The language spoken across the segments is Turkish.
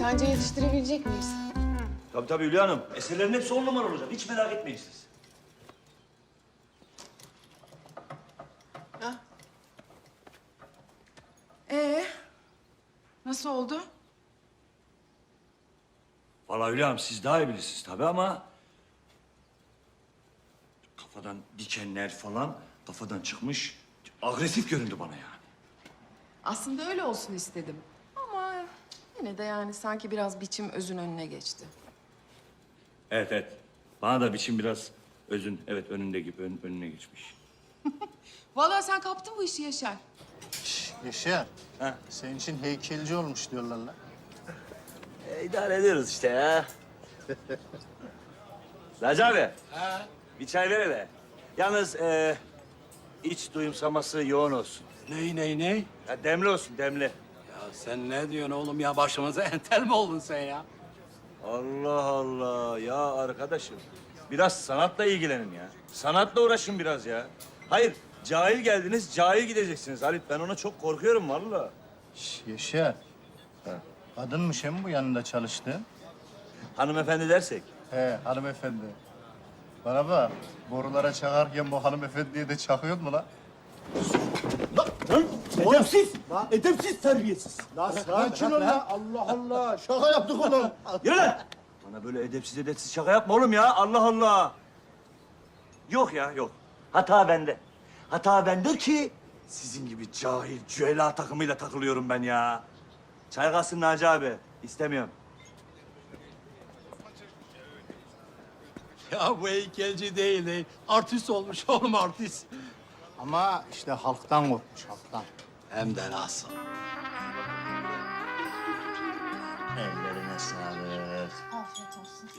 Sence yetiştirebilecek miyiz? Tabii tabii Hülya Hanım. Eserlerin hepsi on numara olacak. Hiç merak etmeyin siz. Ha? Ee, nasıl oldu? Vallahi Hülya Hanım siz daha iyi bilirsiniz tabii ama... Kafadan dikenler falan kafadan çıkmış. Agresif göründü bana yani. Aslında öyle olsun istedim. Yine de yani sanki biraz biçim özün önüne geçti. Evet evet. Bana da biçim biraz özün evet önünde gibi ön- önüne geçmiş. Vallahi sen kaptın bu işi Yaşar. Yaşar, Ha. senin için heykelci olmuş diyorlar lan. E, idare ediyoruz işte ya. Raci abi. Bir çay ver hele. Yalnız e, iç duyumsaması yoğun olsun. Ney ney ney? Ya demli olsun demli. Sen ne diyorsun oğlum ya başımıza entel mi oldun sen ya? Allah Allah ya arkadaşım. Biraz sanatla ilgilenin ya. Sanatla uğraşın biraz ya. Hayır cahil geldiniz cahil gideceksiniz Halit. Ben ona çok korkuyorum vallahi. Şş, Yaşar. Kadınmış hem bu yanında çalıştığın? Hanımefendi dersek. He, hanımefendi. Bana bak, borulara çakarken bu hanımefendiye de çakıyor mu lan? Edepsiz. Edepsiz terbiyesiz. Lan sakin ol lan. Allah Allah. Şaka yaptık oğlum. Yürü lan! Bana böyle edepsiz edepsiz şaka yapma oğlum ya. Allah Allah. Yok ya yok. Hata bende. Hata bende ki sizin gibi cahil cüela takımıyla takılıyorum ben ya. Çay kalsın Naci abi. İstemiyorum. Ya bu heykelci değil değil. Artist olmuş oğlum artist. Ama işte halktan korkmuş, halktan. Hem de nasıl? Ellerine sağlık. Afiyet olsun.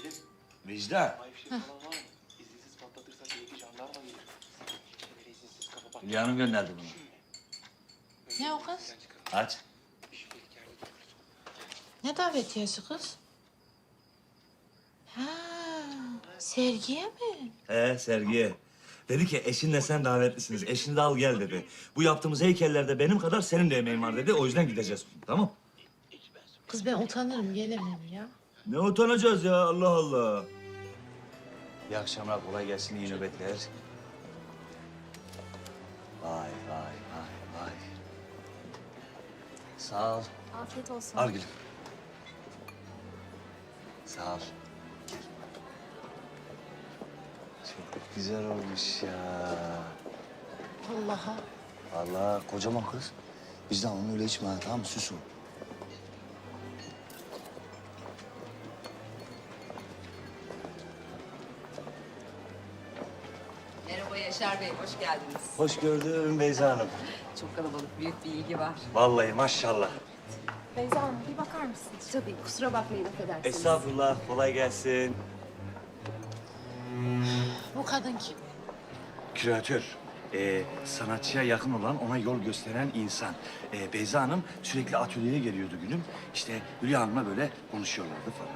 Vicdan. Hülya Hanım gönderdi bunu. Ne o kız? Aç. Ne davetiyesi kız? Ha, sergiye mi? He Sergi'ye. Dedi ki eşinle sen davetlisiniz. Eşini de al gel dedi. Bu yaptığımız heykellerde benim kadar senin de emeğin var dedi. O yüzden gideceğiz. Tamam. Kız ben utanırım gelemem ya. Ne utanacağız ya Allah Allah. İyi akşamlar kolay gelsin iyi nöbetler. Vay vay vay vay. Sağ ol. Afiyet olsun. Al gülüm. Sağ ol. Çok güzel olmuş ya. Allah'a. Allah kocaman kız. Bizden onu öyle içme ha, tamam mı? Süs o. Merhaba Yaşar Bey, hoş geldiniz. Hoş gördüm Beyza Hanım. Çok kalabalık, büyük bir ilgi var. Vallahi maşallah. Beyza Hanım bir bakar mısınız? Tabii kusura bakmayın affedersiniz. Estağfurullah, kolay gelsin. Bu kadın kim? Küratör. Ee, sanatçıya yakın olan, ona yol gösteren insan. Ee, Beyza Hanım sürekli atölyeye geliyordu günüm. İşte Hülya Hanım'la böyle konuşuyorlardı falan.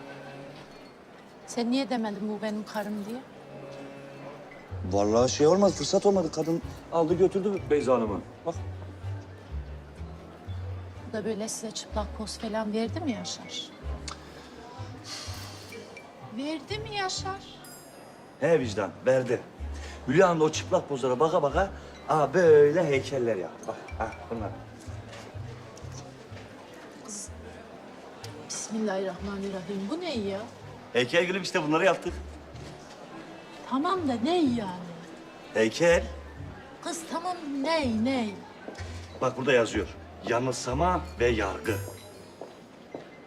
Sen niye demedin bu benim karım diye? Vallahi şey olmadı, fırsat olmadı. Kadın aldı götürdü Beyza Hanım'ı. Bak. Bu da böyle size çıplak poz falan verdi mi Yaşar? Verdi mi Yaşar? He vicdan, verdi. Hülya Hanım da o çıplak pozlara baka baka... Aa böyle heykeller yaptı. Bak, ha bunlar. Bismillahirrahmanirrahim. Bu ne ya? Heykel gülüm işte bunları yaptık. Tamam da ne yani? Heykel. Kız tamam ne ne? Bak burada yazıyor. Yanılsama ve yargı.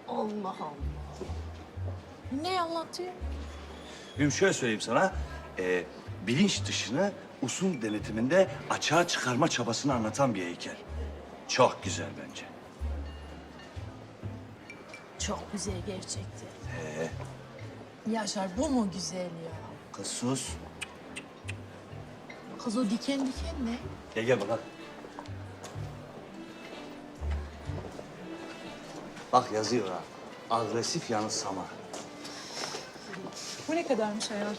Allah Allah. Ne anlatıyor? Gülüm şöyle söyleyeyim sana. Ee, bilinç dışını usul denetiminde açığa çıkarma çabasını anlatan bir heykel. Çok güzel bence. Çok güzel gerçekten. Yaşar bu mu güzel ya? Kız sus. Kız o diken diken ne? Gel gel bak. Bak yazıyor ha. Agresif yanılsama. Bu ne kadarmış hayatım?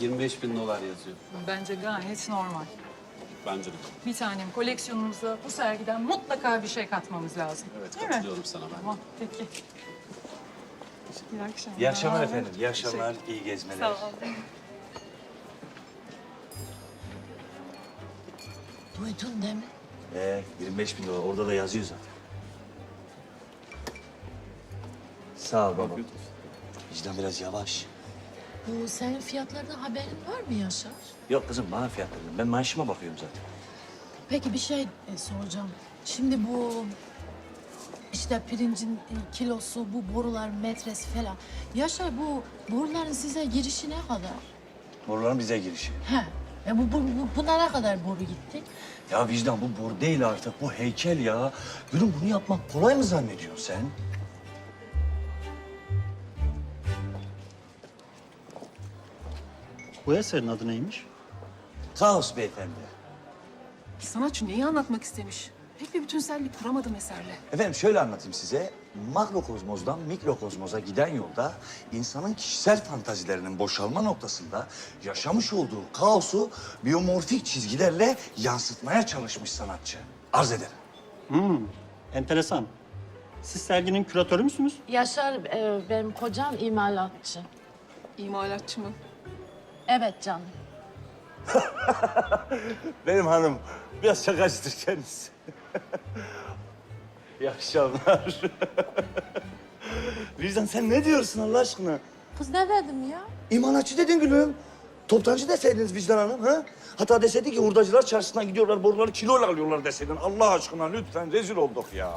25 bin dolar yazıyor. Bence gayet normal. Bence de. Bir tanem koleksiyonumuza bu sergiden mutlaka bir şey katmamız lazım. Evet, Değil mi? katılıyorum sana ben. Tamam, peki. İyi akşamlar. İyi akşamlar efendim. İyi akşamlar. iyi gezmeler. Sağ ol. Duydun değil mi? Ee, 25 bin dolar. Orada da yazıyor zaten. Sağ ol baba. Vicdan biraz yavaş. Bu senin fiyatlardan haberin var mı Yaşar? Yok kızım bana fiyat verin. Ben maaşıma bakıyorum zaten. Peki bir şey e, soracağım. Şimdi bu işte pirincin e, kilosu, bu borular metresi falan. Yaşar bu boruların size girişi ne kadar? Boruların bize girişi. He. E bu, bu, bu buna ne kadar boru gitti? Ya vicdan bu boru değil artık. Bu heykel ya. Gülüm bunu yapmak kolay mı zannediyorsun sen? Bu eserin adı neymiş? Kaos beyefendi. Sanatçı neyi anlatmak istemiş? Pek bir bütünsellik kuramadım eserle. Efendim şöyle anlatayım size. Makrokozmozdan mikrokozmoza giden yolda insanın kişisel fantazilerinin boşalma noktasında yaşamış olduğu kaosu biyomorfik çizgilerle yansıtmaya çalışmış sanatçı. Arz ederim. Hmm, enteresan. Siz serginin küratörü müsünüz? Yaşar e, benim kocam imalatçı. İmalatçı mı? Evet canım. Benim hanım biraz şakacıdır kendisi. İyi akşamlar. Vicdan sen ne diyorsun Allah aşkına? Kız ne dedim ya? İmalatçı dedin gülüm. Toptancı deseydiniz Vicdan Hanım ha? Hatta deseydi ki hurdacılar çarşısına gidiyorlar boruları kiloyla alıyorlar deseydin. Allah aşkına lütfen rezil olduk ya.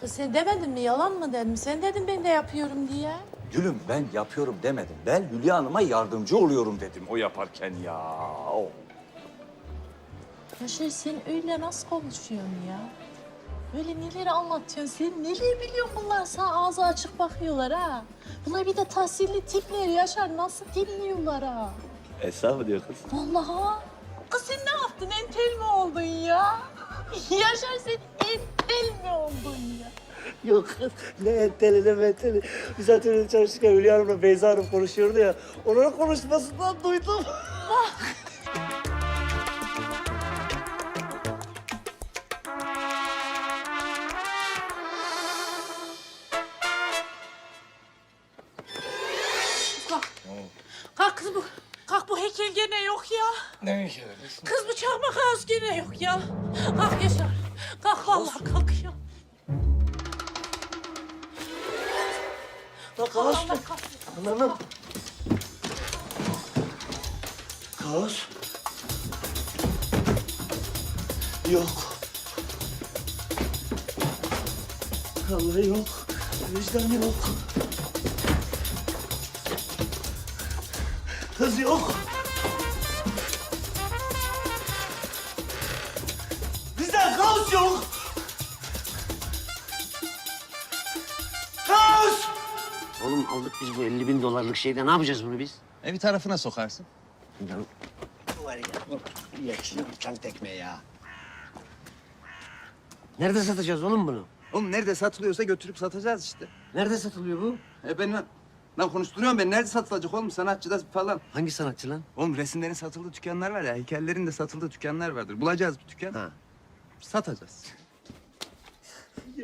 Kız sen demedin mi? Yalan mı dedim? Sen dedin ben de yapıyorum diye. Gülüm ben yapıyorum demedim. Ben Hülya Hanım'a yardımcı oluyorum dedim o yaparken ya. Oh. Yaşar sen öyle nasıl konuşuyorsun ya? Böyle neleri anlatıyorsun? Sen neler biliyorsun bunlar? Sana ağzı açık bakıyorlar ha. Bunlar bir de tahsilli tipler Yaşar. Nasıl dinliyorlar ha? Esra mı diyor kız? Vallahi. Kız sen ne yaptın? Entel mi oldun ya? Yaşar sen entel mi oldun ya? Yok kız ne enteli ne menteli. Biz zaten çalışırken Hülya Hanım'la Beyza Hanım konuşuyordu ya. Onların konuşmasından duydum. Kalk kız bu. Kalk bu heykel gene yok ya. Ne heykeli? Kız bu çakmak ağız gene yok ya. Kalk Yaşar. Kalk vallahi kalk ya. Bak kaos. Kahretsin. Ananım. Kaos. Yok. Vallahi yok. Vicdan yok. Kız yok. Biz bu 50 bin dolarlık şeyde ne yapacağız bunu biz? E bir tarafına sokarsın. Var ya. Yakışıyor çan tekme ya. Nerede satacağız oğlum bunu? Oğlum nerede satılıyorsa götürüp satacağız işte. Nerede satılıyor bu? E ben lan konuşturuyorum ben. Nerede satılacak oğlum? Sanatçıda falan. Hangi sanatçı lan? Oğlum resimlerin satıldığı dükkanlar var ya. Heykellerin de satıldığı dükkanlar vardır. Bulacağız bir dükkan. Ha. Satacağız.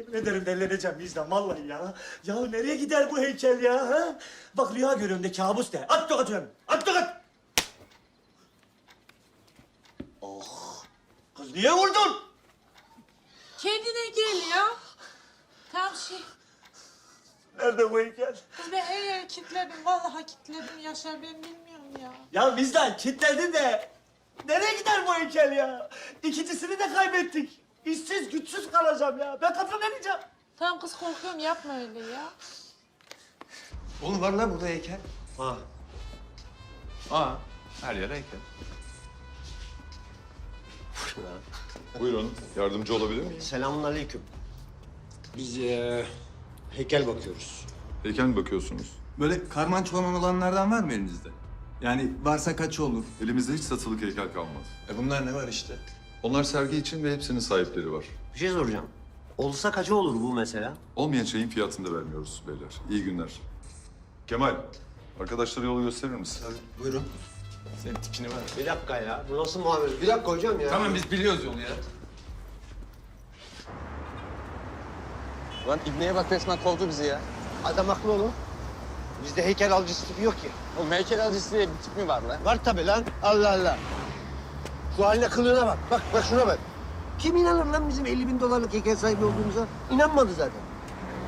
Yemin ederim delleneceğim vicdan vallahi ya. Ya nereye gider bu heykel ya? Ha? Bak rüya görüyorum de kabus de. At tokat hemen. At tokat. Oh. Kız niye vurdun? Kendine gel ya. Tam şey. Nerede bu heykel? Kız ben her yeri kilitledim. Vallahi kilitledim Yaşar. Ben bilmiyorum ya. Ya vicdan kilitledin de. Nereye gider bu heykel ya? İkincisini de kaybettik. İşsiz güçsüz kalacağım ya. Ben kafam vereceğim. Tamam kız korkuyorum yapma öyle ya. Oğlum var lan burada heykel. Ha. Aa. Her yer heykel. Buyurun, yardımcı olabilir miyim? Selamun aleyküm. Biz eee, heykel bakıyoruz. Heykel mi bakıyorsunuz? Böyle karman çorman olanlardan var mı elinizde? Yani varsa kaç olur? Elimizde hiç satılık heykel kalmadı. E bunlar ne var işte? Onlar sergi için ve hepsinin sahipleri var. Bir şey soracağım. Olsa kaça olur bu mesela? Olmayan şeyin fiyatını da vermiyoruz beyler. İyi günler. Kemal, arkadaşlara yolu gösterir misin? Buyurun. Senin tipini var. Bir dakika ya. Bu nasıl muamele? Bir dakika hocam ya. Tamam biz biliyoruz yolu ya. Lan İbni'ye bak resmen kovdu bizi ya. Adam haklı oğlum. Bizde heykel alıcısı tipi yok ki. O heykel alıcısı diye bir tip mi var lan? Var tabii lan. Allah Allah. Şu haline kılığına bak. Bak bak şuna bak. Kim inanır lan bizim 50 bin dolarlık heykel sahibi olduğumuza? İnanmadı zaten.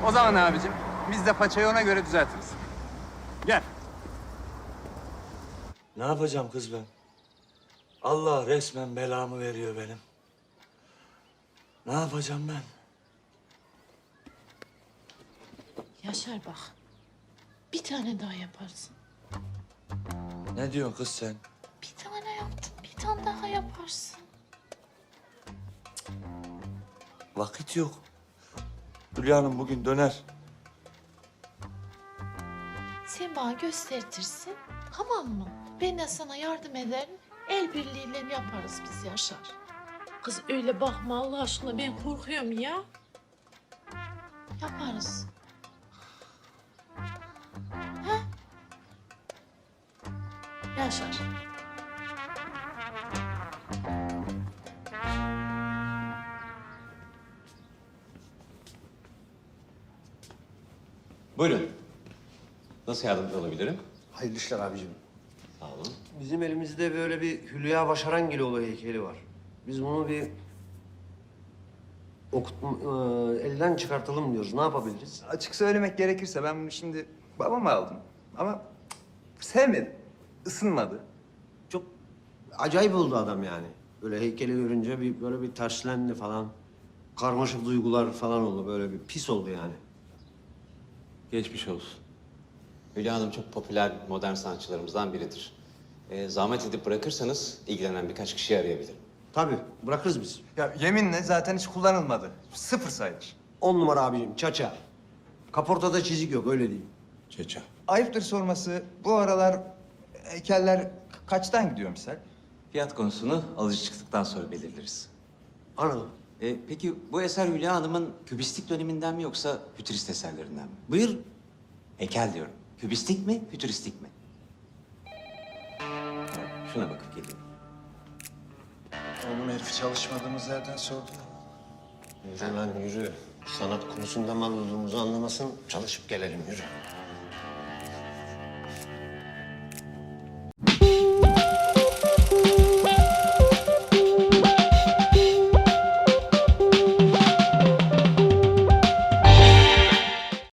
O zaman abicim biz de paçayı ona göre düzeltiriz. Gel. Ne yapacağım kız ben? Allah resmen belamı veriyor benim. Ne yapacağım ben? Yaşar bak. Bir tane daha yaparsın. Ne diyorsun kız sen? Bir tane yaptın, bir tane daha yaparsın. Vakit yok. Hülya Hanım bugün döner. Sen bana göstertirsin, tamam mı? Ben de sana yardım ederim. El birliğiyle yaparız biz Yaşar. Kız öyle bakma Allah aşkına ben korkuyorum ya. Yaparız. Ha? Yaşar. Buyurun. Nasıl yardımcı olabilirim? Hayırlı işler abicim. Sağ olun. Bizim elimizde böyle bir Hülya Başarangilioğlu heykeli var. Biz bunu bir okut, e, elden çıkartalım diyoruz. Ne yapabiliriz? Açık söylemek gerekirse ben bunu şimdi babama aldım. Ama sevmedim. Isınmadı. Çok acayip oldu adam yani. Böyle heykeli görünce bir böyle bir terslendi falan. Karmaşık duygular falan oldu. Böyle bir pis oldu yani. Geçmiş olsun. Hülya Hanım çok popüler modern sanatçılarımızdan biridir. Ee, zahmet edip bırakırsanız ilgilenen birkaç kişi arayabilirim. Tabii bırakırız biz. Ya yeminle zaten hiç kullanılmadı. Sıfır sayılır. On numara abicim çaça. Kaportada çizik yok öyle diyeyim. Çeça. Ayıptır sorması bu aralar heykeller kaçtan gidiyor misal? Fiyat konusunu alıcı çıktıktan sonra belirleriz. Anladım. Ee, peki bu eser Hülya Hanım'ın kübistik döneminden mi yoksa fütürist eserlerinden mi? Buyur. Heykel diyorum. Kübistik mi, fütüristik mi? Şuna bakıp geleyim. Oğlum herifi çalışmadığımız yerden sordu. Yürü lan yürü. Sanat konusunda mal olduğumuzu anlamasın. Çalışıp gelelim yürü.